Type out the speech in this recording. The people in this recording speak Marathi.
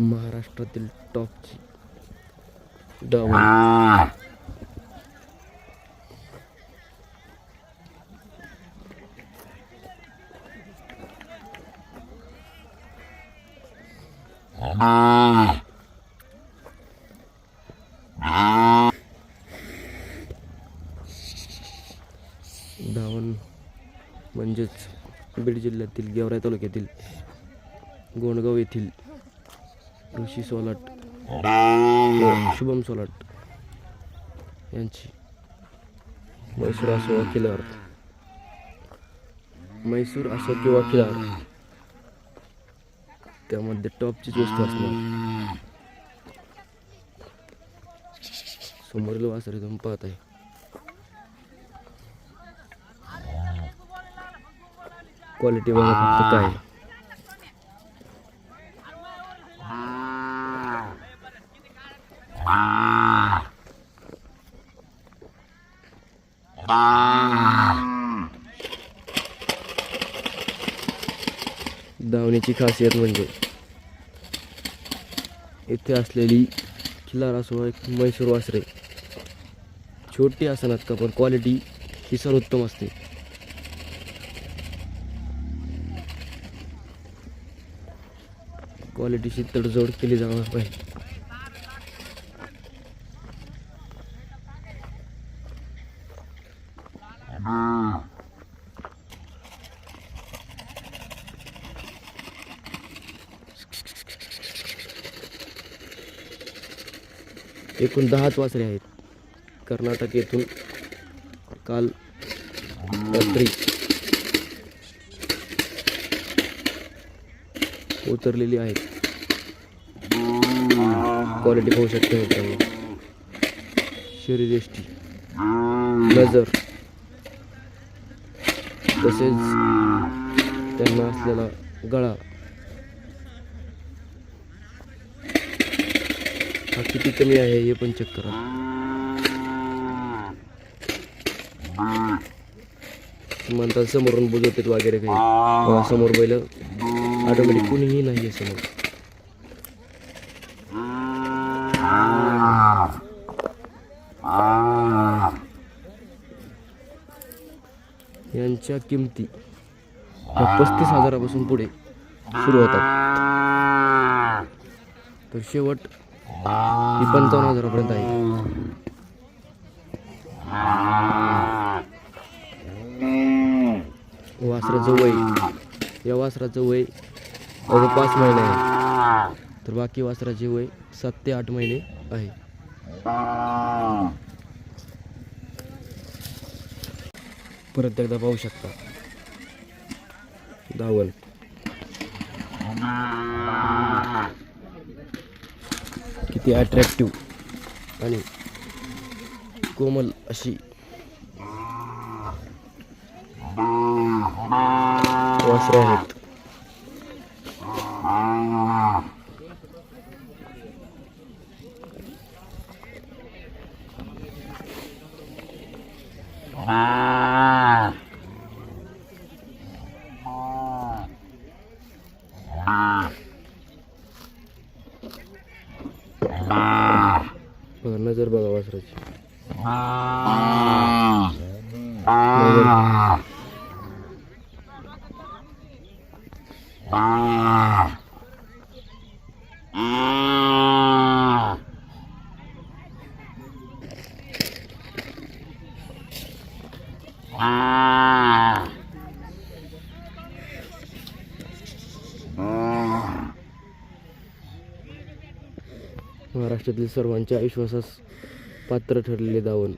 महाराष्ट्रातील टॉपची डावण Ah. धावण म्हणजेच बीड जिल्ह्यातील गेवराई तालुक्यातील गोंडगाव येथील ऋषी सोलाट हो, शुभम सोलाट यांची म्हैसूर असो किल्ल्यावर. म्हैसूर असो किंवा किल्ल्यावर. त्यामध्ये टॉपचीच वस्तू असणार. समोरील वासरे तुम्ही पाहत आहे. क्वालिटी बघा फक्त काय. आहे. धावण्याची खासियत म्हणजे इथे असलेली खिलार असो एक म्हैसूर वासरे. छोटी असणार का पण क्वालिटी ही सर्वोत्तम असते. क्वालिटीशी तडजोड केली जाणार पाहिजे एकूण दहाच वासरे आहेत. कर्नाटक येथून काल रात्री उतरलेली आहेत. क्वालिटी पाहू शकते मित्रांनो. शरीरयष्टी नजर. तसेच त्यांना असलेला गळा. हा किती कमी आहे हे पण चेक करा. म्हणतात समोरून बुजवतात वगैरे काही. समोर बैल ऑटोमॅटिक कुणीही नाही आहे समोर. यांच्या किमती पस्तीस हजारापासून पुढे सुरू होतात. तर शेवट ही पंचावन्न हजारापर्यंत आहे. वासराचं वय. या वासराचं वय अवघं पाच महिने आहे. तर बाकी वासराचे वय सात ते आठ महिने आहे. परत एकदा पाहू शकता. धावल. किती अट्रॅक्टिव्ह आणि कोमल अशी वासरे आहेत बघा नजर बघा वासराची नजर महाराष्ट्रातील सर्वांच्या विश्वासास पात्र ठरलेले दावण.